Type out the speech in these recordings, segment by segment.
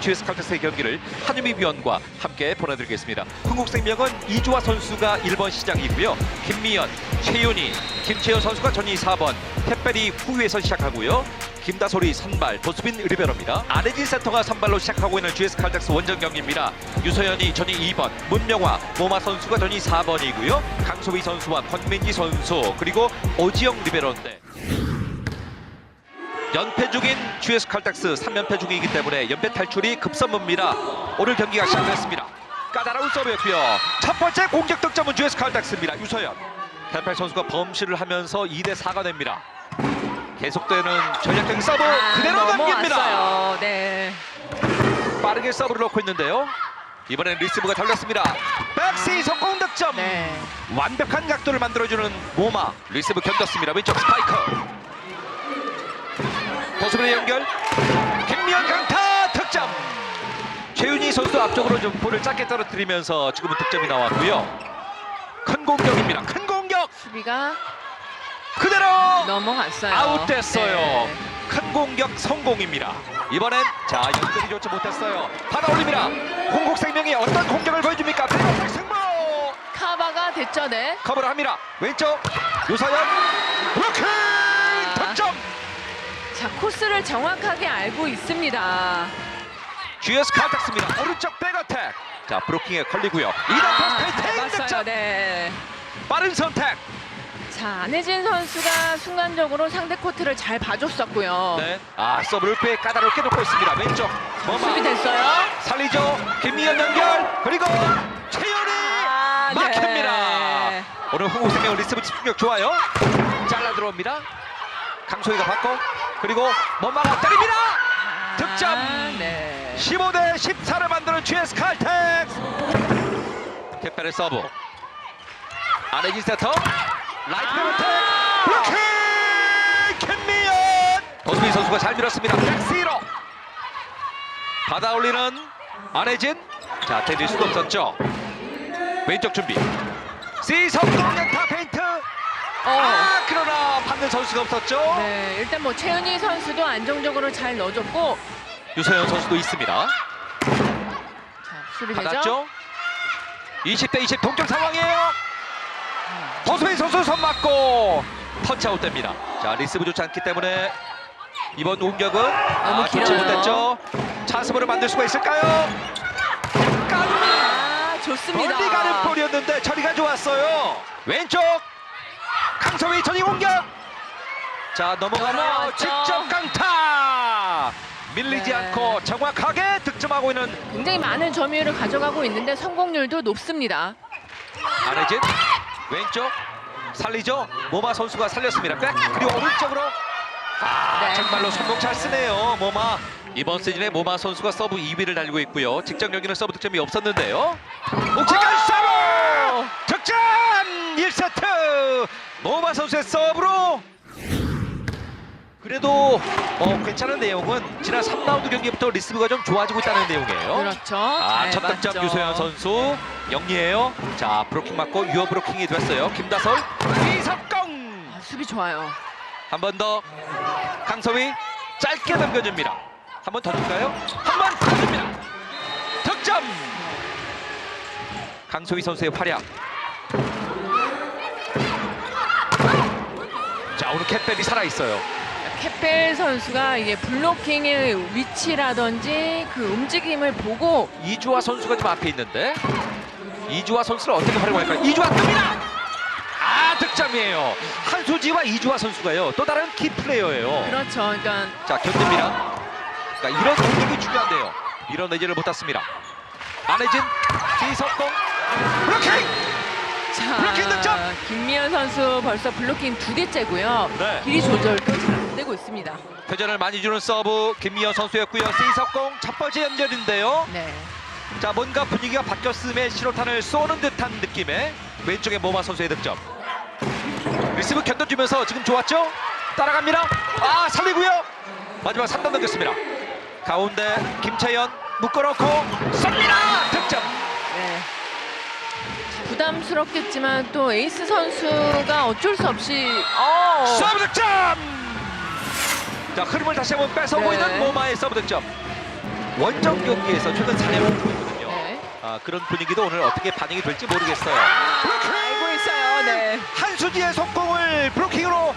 GS 칼텍스의 경기를 한유미 위원과 함께 보내드리겠습니다. 흥국생명은 이주화 선수가 1번 시작이고요. 김미연, 최윤희, 김채연 선수가 전이 4번, 택배리 후위에서 시작하고요. 김다솔이 선발, 도수빈 리베로입니다. 아레진 센터가 선발로 시작하고 있는 GS 칼텍스 원정 경기입니다. 유서연이 전이 2번, 문명화, 모마 선수가 전이 4번이고요. 강소희 선수와 권민지 선수 그리고 오지영 리베로인데 연패 중인 GS 칼텍스 3연패 중이기 때문에 연패 탈출이 급선무입니다. 오늘 경기가 시작됐습니다. 까다로운 서브였고요. 첫 번째 공격 득점은 GS 칼텍스입니다. 유서연. 대팔 선수가 범실을 하면서 2대 4가 됩니다. 계속되는 전략적인 서브 그대로 넘깁니다. 아. 네. 빠르게 서브를 넣고 있는데요. 이번엔 리스브가 달렸습니다. 백시 성공 득점. 네. 완벽한 각도를 만들어주는 모마 리스브 견뎠습니다. 왼쪽 스파이커. 도수빈의 연결. 김미연 강타 득점. 최윤희 선수 앞쪽으로 좀 볼을 짧게 떨어뜨리면서 지금은 득점이 나왔고요. 큰 공격입니다. 큰 공격 수비가 그대로 넘어갔어요. 아웃됐어요. 네. 큰 공격 성공입니다. 이번엔 자 연결이 좋지 못했어요. 받아 올립니다. 공국생명이 어떤 공격을 보여줍니까? 그리고 승부 카바가 됐죠, 네. 커버를 합니다. 왼쪽 브로킹 득점. 자, 코스를 정확하게 알고 있습니다. GS 칼텍스입니다. 오른쪽 백어택. 자 브로킹에 걸리고요. 이단 아, 패스 잘 페이팅 봤어요. 득점. 네. 빠른 선택. 자, 안혜진 선수가 순간적으로 상대 코트를 잘 봐줬었고요. 네. 아 서브를 꽤 까다롭게 놓고 있습니다. 왼쪽 머마 수비 됐어요. 살리죠. 김미연 연결 그리고 최연이 아, 막힙니다. 네. 오늘 흥국생명 리스브 집중력 좋아요. 잘라 들어옵니다. 강소희가 받고 그리고 머마가 때립니다. 득점. 아, 네. 15대 14를 만드는 GS 칼텍스. 캡벨의 서브. 안혜진 세터. 라이트 루텍. 아. 블로킹. 김미연. 도수빈 선수가 잘 밀었습니다. 백시로. 받아 올리는 안혜진. 자, 때릴 수가 없었죠. 왼쪽 준비. C 성공 연타. 어. 아, 그러나 받는 선수가 없었죠. 네, 일단 뭐 최은희 선수도 안정적으로 잘 넣어줬고 유서연 선수도 있습니다. 자, 수비되죠? 받았죠? 20대 20 동점 상황이에요. 도수빈 선수 손 맞고 터치아웃 됩니다. 자 리스브 좋지 않기 때문에 이번 공격은 너무 아, 좋지 길어요. 못했죠. 찬스볼을 만들 수가 있을까요? 깜 아, 좋습니다. 멀리 가는 볼이었는데 처리가 좋았어요. 왼쪽 강소희 전이 공격. 자? 넘어왔죠. 직접 강타. 밀리지 네. 않고 정확하게 득점하고 있는 굉장히 많은 점유율을 가져가고 있는데 성공률도 높습니다. 안혜진 왼쪽 살리죠 모마 선수가 살렸습니다 백 그리고 오른쪽으로 아 네. 정말로 성공 잘 쓰네요 모마 이번 시즌에 모마 선수가 서브 2위를 달리고 있고요 직접 여기는 서브 득점이 없었는데요 묵직한 서브 득점 1세트 모마 선수의 서브로 그래도 어, 괜찮은 내용은 지난 3라운드 경기부터 리스브가 좀 좋아지고 있다는 내용이에요 그렇죠. 아, 잘첫 득점. 유소연 선수 영리해요. 자, 브로킹 맞고 유어 브로킹이 됐어요. 김다솔 이석공 아, 수비 좋아요. 한 번 더 강서희 짧게 넘겨줍니다. 한 번 더 줄까요? 한 번 더 줍니다. 득점. 강소희 선수의 활약. 자, 오늘 캣벨이 살아 있어요. 캣벨 선수가 이제 블로킹의 위치라든지 그 움직임을 보고 이주화 선수가 지금 앞에 있는데 이주화 선수를 어떻게 활용할까요? 이주화 뜹니다. 아 득점이에요. 한수지와 이주화 선수가요 또 다른 키 플레이어예요. 그렇죠. 그러니까 자 견딥니다. 그러니까 이런 공격이 중요한데요. 이런 내지를 못 탔습니다. 안혜진 뒤석공 블로킹. 자, 블로킹! 김미연 선수 벌써 블로킹 두 개째고요. 네. 길이 조절도 잘 안 되고 있습니다. 회전을 많이 주는 서브 김미연 선수였고요. 세이석공 첫 번째 연결인데요. 네. 자 뭔가 분위기가 바뀌었음에 신호탄을 쏘는 듯한 느낌의 왼쪽에 모마 선수의 득점 리시브 견뎌주면서 지금 좋았죠? 따라갑니다 아 살리고요 마지막 3단 넘겼습니다 가운데 김채연 묶어놓고 쏩니다 부담스럽겠지만 또 에이스 선수가 어쩔 수 없이 어, 서브 득점 자 흐름을 다시 한번 뺏어오고 네. 있는 모마의 서브 득점 원정 경기에서 최근 4년 보이거든요. 네. 아, 그런 분위기도 오늘 어떻게 반영이 될지 모르겠어요. 알고 있어요. 네. 한수지의 속공을 브로킹으로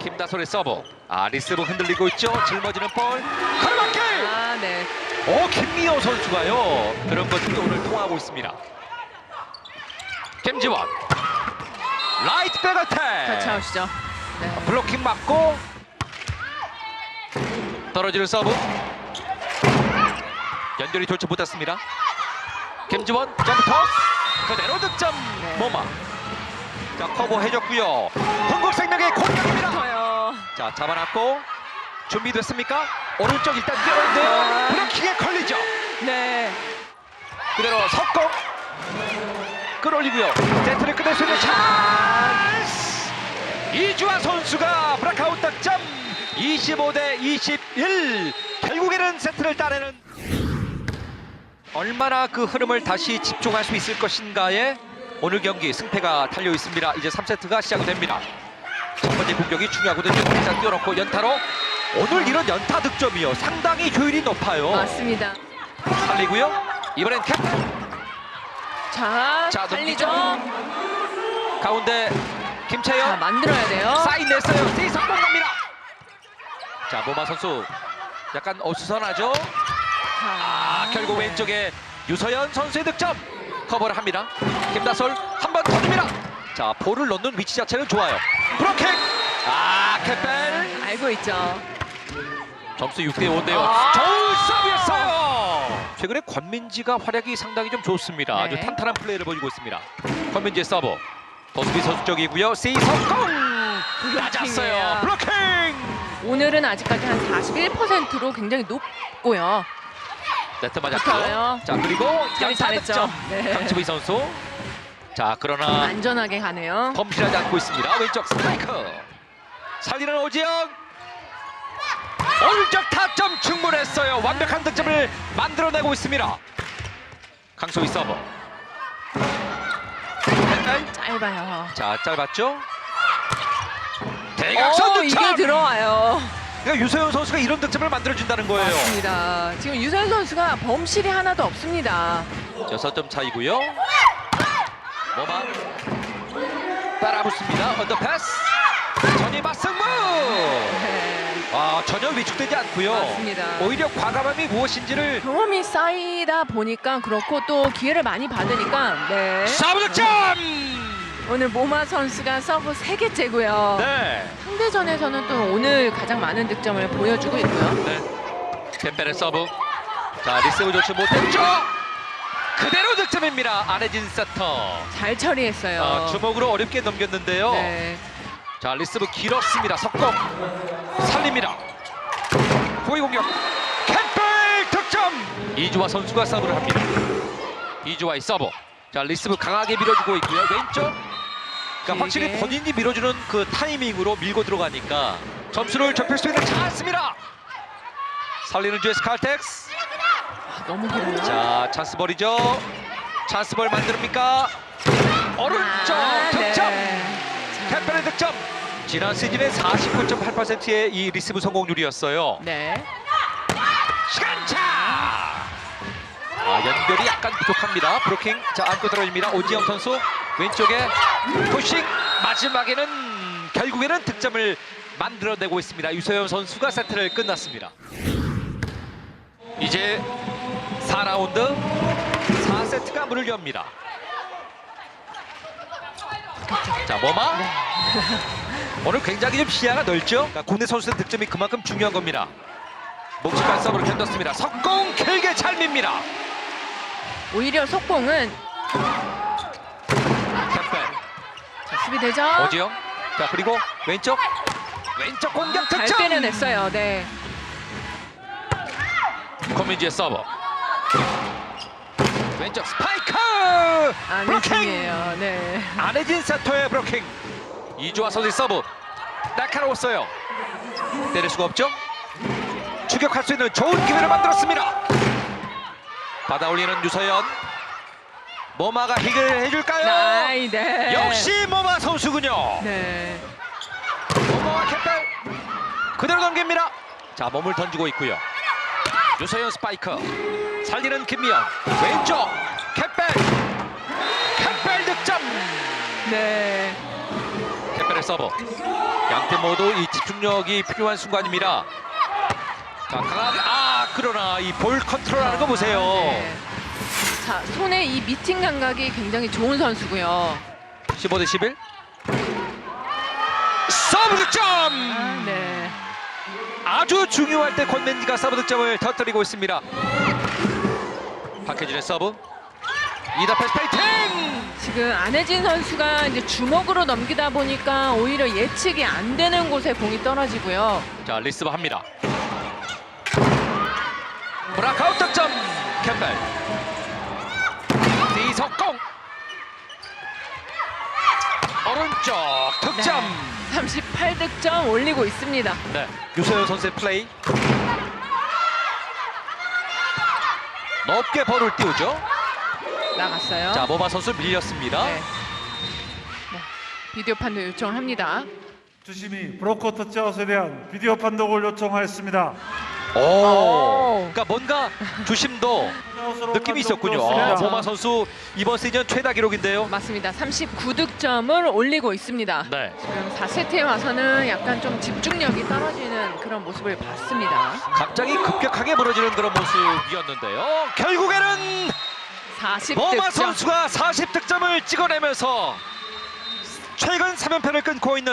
김다솔의 서브. 아 리스브 흔들리고 있죠. 짊어지는 볼. 걸맞게. 아, 네. 오 김미호 선수가요. 그런 것들이 오늘 통하고 있습니다. 김지원. 라이트 백어택. 터치아웃이죠. 네. 블로킹 맞고 떨어지는 서브 연결이 돌지 못했습니다 김지원 점프 토스 그대로 득점 네. 모마 자 커버 해줬고요 흥국생명의 공격입니다. 자 잡아놨고 준비됐습니까 오른쪽 일단 뛰어는데요 아. 블로킹에 걸리죠 네. 그대로 석공 끌어올리고요. 세트를 끝낼 수 있는 찬스! 이주환 선수가 브라카웃 득점! 25대 21 결국에는 세트를 따내는 얼마나 그 흐름을 다시 집중할 수 있을 것인가에 오늘 경기 승패가 달려 있습니다. 이제 3세트가 시작이 됩니다. 첫 번째 공격이 중요하거든요. 일단 뛰어놓고 연타로. 오늘 이런 연타 득점이요. 상당히 효율이 높아요. 맞습니다. 살리고요. 이번엔 캡 자, 자, 달리죠. 가운데 자, 김채영 만들어야 돼요. 사인 냈어요. 세 성공 갑니다. 자 모마 선수 약간 어수선하죠. 아 결국 왼쪽에 유서연 선수의 득점 커버를 합니다. 김다솔 한 번 터집니다. 자 볼을 넣는 위치 자체는 좋아요. 브로킹 아 캡벨 알고 있죠. 점수 6대 5인데요. 아. 최근에 권민지가 활약이 상당히 좀 좋습니다. 아주 네. 탄탄한 플레이를 보여주고 있습니다. 권민지의 서브. 더스비 선수적이고요. 세이 성공. 맞았어요. 블로킹. 오늘은 아직까지 한 41%로 굉장히 높고요. 네트 맞았고. 좋아요. 자 그리고 처리 연타 잘했죠. 득점. 네. 강치부이 선수. 자 그러나 안전하게 가네요. 범실하지 않고 있습니다. 왼쪽 스파이크. 살리는 오지영. 오른쪽 타점 충분했어요. 완벽한 득점을 만들어내고 있습니다. 강소희 서버. 펜날. 짧아요. 자 짧았죠? 대각선 오, 득점. 이게 들어와요. 그러니까 유소연 선수가 이런 득점을 만들어준다는 거예요. 맞습니다. 지금 유선 선수가 범실이 하나도 없습니다. 여섯 점 차이고요. 모마 따라붙습니다. 언더패스. 전이 맞승부. 전혀 위축되지 않고요. 맞습니다. 오히려 과감함이 무엇인지를 경험이 쌓이다 보니까 그렇고 또 기회를 많이 받으니까 네. 서브 득점. 오늘 모마 선수가 서브 3개째고요. 네. 상대전에서는 또 오늘 가장 많은 득점을 보여주고 있고요. 네. 템벨의 서브. 자 리세브 좋지 못했죠. 그대로 득점입니다. 안혜진 세터. 잘 처리했어요. 아, 주먹으로 어렵게 넘겼는데요. 네. 자 리스브 길었습니다. 석공 살립니다. 후위 공격 캠벨 득점. 이주화 선수가 서브를 합니다. 이주화의 서브. 자 리스브 강하게 밀어주고 있고요. 왼쪽. 그러니까 확실히 길게. 본인이 밀어주는 그 타이밍으로 밀고 들어가니까 점수를 좁힐 수 있는 찬스입니다. 살리는 GS 칼텍스. 아, 너무 길어요. 자 찬스볼이죠. 찬스볼 만듭니까? 오른쪽 아, 득점. 네. 캠벨의 득점. 지난 시즌의 49.8%의 이 리시브 성공률이었어요. 네. 시간차. 아, 연결이 약간 부족합니다. 브로킹. 자, 안고 들어옵니다. 오지영 선수 왼쪽에 푸싱. 마지막에는 결국에는 득점을 만들어내고 있습니다. 유소연 선수가 세트를 끝났습니다. 이제 4라운드 4세트가 문을 엽니다. 자, 모마. 네. 오늘 굉장히 좀 시야가 넓죠? 그러니까 국내 선수들 득점이 그만큼 중요한 겁니다. 묵직한 서브를 견뎠습니다. 석공 길게 잘 밉니다. 오히려 속공은 캡벨 자, 수비 되죠? 오지영. 자 그리고 왼쪽 왼쪽 공격 잘 득점. 빼내냈어요. 네. 권민지의 서브. 왼쪽 스파이크. 브로킹. 안혜진이에요. 네. 안혜진 세터의 브로킹. 이주화 선수의 서브. 날카로웠어요. 때릴 수가 없죠. 추격할 수 있는 좋은 기회를 만들었습니다. 받아 올리는 유서연. 모마가 해결해줄까요? 나이 네. 역시 모마 선수군요. 네. 모마와 캡벨 그대로 넘깁니다. 자 몸을 던지고 있고요. 유서연 스파이크 살리는 김미연. 왼쪽. 캡벨. 캡벨 득점. 네. 캡벨의 서브. 양팀 모두 이 집중력이 필요한 순간입니다. 자 강하게 아 그러나 이 볼 컨트롤하는 거 보세요. 네. 자, 손의 이 미팅 감각이 굉장히 좋은 선수고요. 15 대 11 서브 득점! 아, 네. 아주 중요할 때 권맨지가 서브 득점을 터뜨리고 있습니다. 박혜진의 서브. 이다 패스 페이팅! 지금 안혜진 선수가 이제 주먹으로 넘기다 보니까 오히려 예측이 안 되는 곳에 공이 떨어지고요. 자 리스브 합니다. 브라카웃 득점 캠벨. 이석공. 오른쪽 득점. 38득점 올리고 있습니다. 네. 유소연 선수의 플레이. 높게 볼을 띄우죠. 나갔어요. 자 모바 선수 밀렸습니다. 네. 네. 비디오 판도 요청을 합니다. 주심이 브로커 터치아웃에 대한 비디오 판독을 요청하였습니다. 오. 오. 그러니까 뭔가 주심도 느낌이 있었군요. 아, 판독되었습니다. 모마 선수 이번 시즌 최다 기록인데요. 맞습니다. 39득점을 올리고 있습니다. 네. 지금 4세트에 와서는 약간 좀 집중력이 떨어지는 그런 모습을 봤습니다. 갑자기 급격하게 무너지는 그런 모습이었는데요. 결국에는 40득점. 모마 선수가 40득점을 찍어내면서 최근 3연패를 끊고 있는